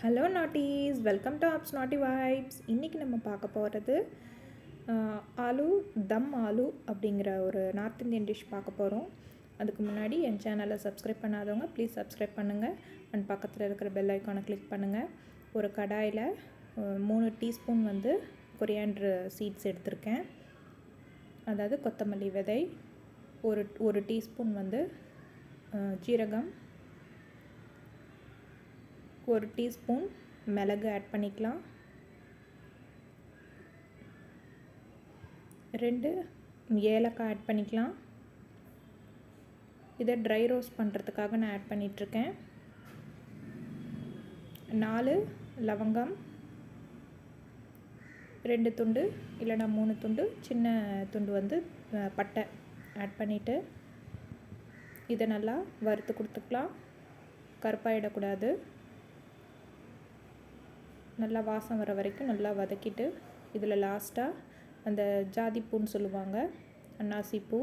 Hello naughties welcome to apps naughty vibes இன்றைக்கி நம்ம பார்க்க போகிறது ஆலு தம் ஆலு அப்படிங்கிற ஒரு நார்த் இந்தியன் டிஷ் பார்க்க போகிறோம் அதுக்கு முன்னாடி என் சேனலை சப்ஸ்கிரைப் பண்ணாதவங்க ப்ளீஸ் சப்ஸ்கிரைப் பண்ணுங்கள் அண்ட் பக்கத்தில் இருக்கிற பெல் ஐக்கானை கிளிக் பண்ணுங்கள் ஒரு கடாயில் மூணு டீஸ்பூன் வந்து கொரியாண்டர் சீட்ஸ் எடுத்திருக்கேன். அதாவது கொத்தமல்லி விதை ஒரு ஒரு டீஸ்பூன் வந்து ஜீரகம் ஒரு டீஸ்பூன் மிளகு ஆட் பண்ணிக்கலாம். ரெண்டு ஏலக்காய் ஆட் பண்ணிக்கலாம். இதை ட்ரை ரோஸ்ட் பண்ணுறதுக்காக நான் ஆட் பண்ணிகிட்ருக்கேன் நாலு லவங்கம் ரெண்டு துண்டு இல்லைனா மூணு துண்டு சின்ன துண்டு வந்து பட்டை ஆட் பண்ணிவிட்டு இதை நல்லா வறுத்து கொடுத்துக்கலாம். கருப்பாயிடக்கூடாது. நல்லா வாசம் வர வரைக்கும் நல்லா வதக்கிட்டு இதில் லாஸ்ட்டாக அந்த ஜாதிப்பூன்னு சொல்லுவாங்க அன்னாசி பூ.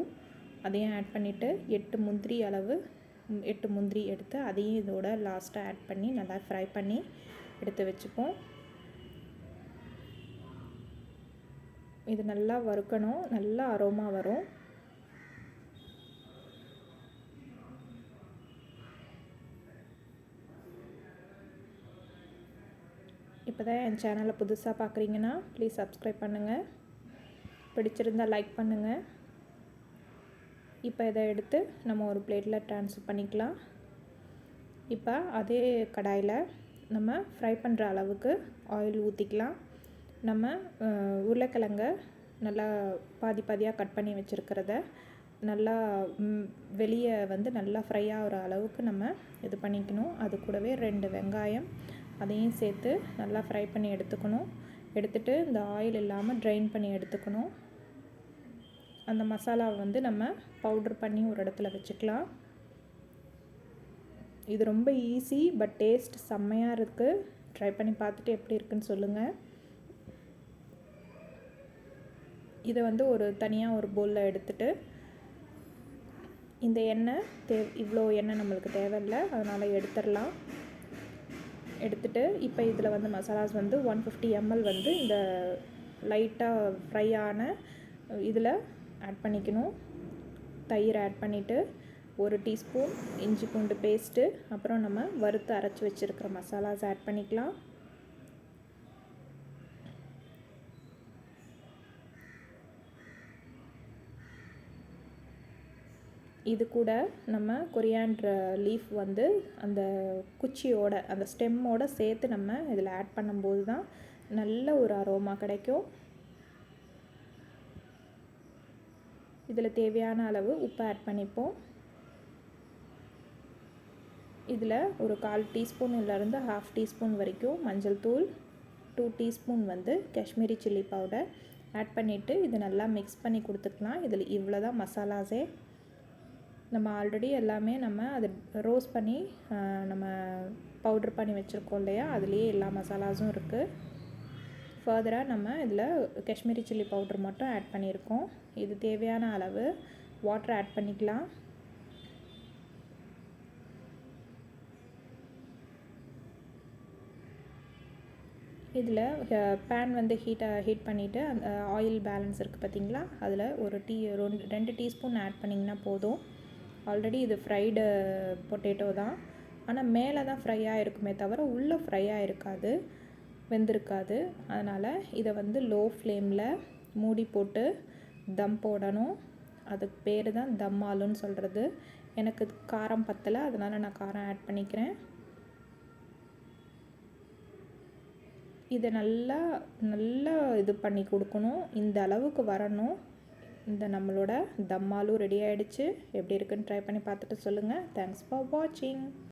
அதையும் ஆட் பண்ணிவிட்டு எட்டு முந்திரி அளவு எட்டு முந்திரி எடுத்து அதையும் இதோட லாஸ்ட்டாக ஆட் பண்ணி நல்லா ஃப்ரை பண்ணி எடுத்து வச்சுப்போம். இது நல்லா வறுக்கணும் நல்லா அரோமா வரும். இப்போ தான் என் சேனலை புதுசாக பார்க்குறீங்கன்னா ப்ளீஸ் சப்ஸ்கிரைப் பண்ணுங்கள் பிடிச்சிருந்தால் லைக் பண்ணுங்கள் இப்போ இதை எடுத்து நம்ம ஒரு பிளேட்டில் ட்ரான்ஸ்ஃபர் பண்ணிக்கலாம். இப்போ அதே கடாயில் நம்ம ஃப்ரை பண்ணுற அளவுக்கு ஆயில் ஊற்றிக்கலாம் நம்ம உருளைக்கிழங்க நல்லா பாதி பாதியாக கட் பண்ணி வச்சுருக்கிறத நல்லா வெளியே வந்து நல்லா ஃப்ரை ஆகிற அளவுக்கு நம்ம இது பண்ணிக்கணும். அது கூடவே ரெண்டு வெங்காயம் அதையும் சேர்த்து நல்லா ஃப்ரை பண்ணி எடுத்துக்கணும். எடுத்துகிட்டு இந்த ஆயில் இல்லாமல் ட்ரைன் பண்ணி எடுத்துக்கணும். அந்த மசாலாவை வந்து நம்ம பவுட்ரு பண்ணி ஒரு இடத்துல வச்சுக்கலாம். இது ரொம்ப ஈஸி பட் டேஸ்ட் செம்மையாக இருக்குது ட்ரை பண்ணி பார்த்துட்டு எப்படி இருக்குன்னு சொல்லுங்கள் இதை வந்து ஒரு தனியாக ஒரு பவுலில் எடுத்துகிட்டு இந்த எண்ணெய் தே இவ்வளோ எண்ணெய் நம்மளுக்கு தேவையில்லை அதனால் எடுத்துடலாம். எடுத்துகிட்டு இப்போ இதில் வந்து மசாலாஸ் வந்து ஒன் ஃபிஃப்டி எம்எல் வந்து இந்த லைட்டாக ஃப்ரை ஆன இதில் ஆட் பண்ணிக்கணும். தயிர் ஆட் பண்ணிவிட்டு ஒரு டீஸ்பூன் இஞ்சி பூண்டு பேஸ்ட்டு அப்புறம் நம்ம வறுத்து அரைச்சி வச்சுருக்கிற மசாலாஸ் ஆட் பண்ணிக்கலாம். இது கூட நம்ம கொரியான்ற லீஃப் வந்து அந்த குச்சியோட அந்த ஸ்டெம்மோட சேர்த்து நம்ம இதில் ஆட் பண்ணும்போது தான் நல்ல ஒரு அரோமா கிடைக்கும். இதில் தேவையான அளவு உப்பு ஆட் பண்ணிப்போம். இதில் ஒரு கால் டீஸ்பூன்லேருந்து ஹாஃப் டீஸ்பூன் வரைக்கும் மஞ்சள் தூள் டூ டீஸ்பூன் வந்து காஷ்மீரி சில்லி பவுடர் ஆட் பண்ணிவிட்டு இது நல்லா மிக்ஸ் பண்ணி கொடுத்துக்கலாம். இதில் இவ்வளோ தான் மசாலாஸே. நம்ம ஆல்ரெடி எல்லாமே நம்ம அது ரோஸ் பண்ணி நம்ம பவுட்ரு பண்ணி வச்சுருக்கோம் இல்லையா? அதுலேயே எல்லா மசாலாஸும் இருக்குது ஃபர்தராக நம்ம இதில் காஷ்மீரி சில்லி பவுட்ரு மட்டும் ஆட் பண்ணியிருக்கோம். இது தேவையான அளவு. வாட்டர் ஆட் பண்ணிக்கலாம். இதில் பேன் வந்து ஹீட்டாக ஹீட் பண்ணிவிட்டு அந்த ஆயில் பேலன்ஸ் இருக்குது பார்த்திங்களா அதில் ஒரு டீ ரெண்டு ரெண்டு டீஸ்பூன் ஆட் பண்ணிங்கன்னா போதும். ஆல்ரெடி இது ஃப்ரைடு பொட்டேட்டோ தான். ஆனால் மேலே தான் ஃப்ரையாக இருக்குமே தவிர உள்ளே ஃப்ரையாக இருக்காது வெந்திருக்காது. அதனால் இதை வந்து லோ ஃப்ளேமில் மூடி போட்டு தம் போடணும். அதுக்கு பேர் தான் தம் ஆலுன்னு சொல்கிறது எனக்கு காரம் பத்தலை அதனால் நான் காரம் ஆட் பண்ணிக்கிறேன். இதை நல்லா நல்லா இது பண்ணி கொடுக்கணும். இந்த அளவுக்கு வரணும். இந்த நம்மளோட தம்மாலும் ரெடி ஆகிடுச்சு எப்படி இருக்குன்னு ட்ரை பண்ணி பார்த்துட்டு சொல்லுங்கள் தேங்க்ஸ் ஃபார் வாட்சிங்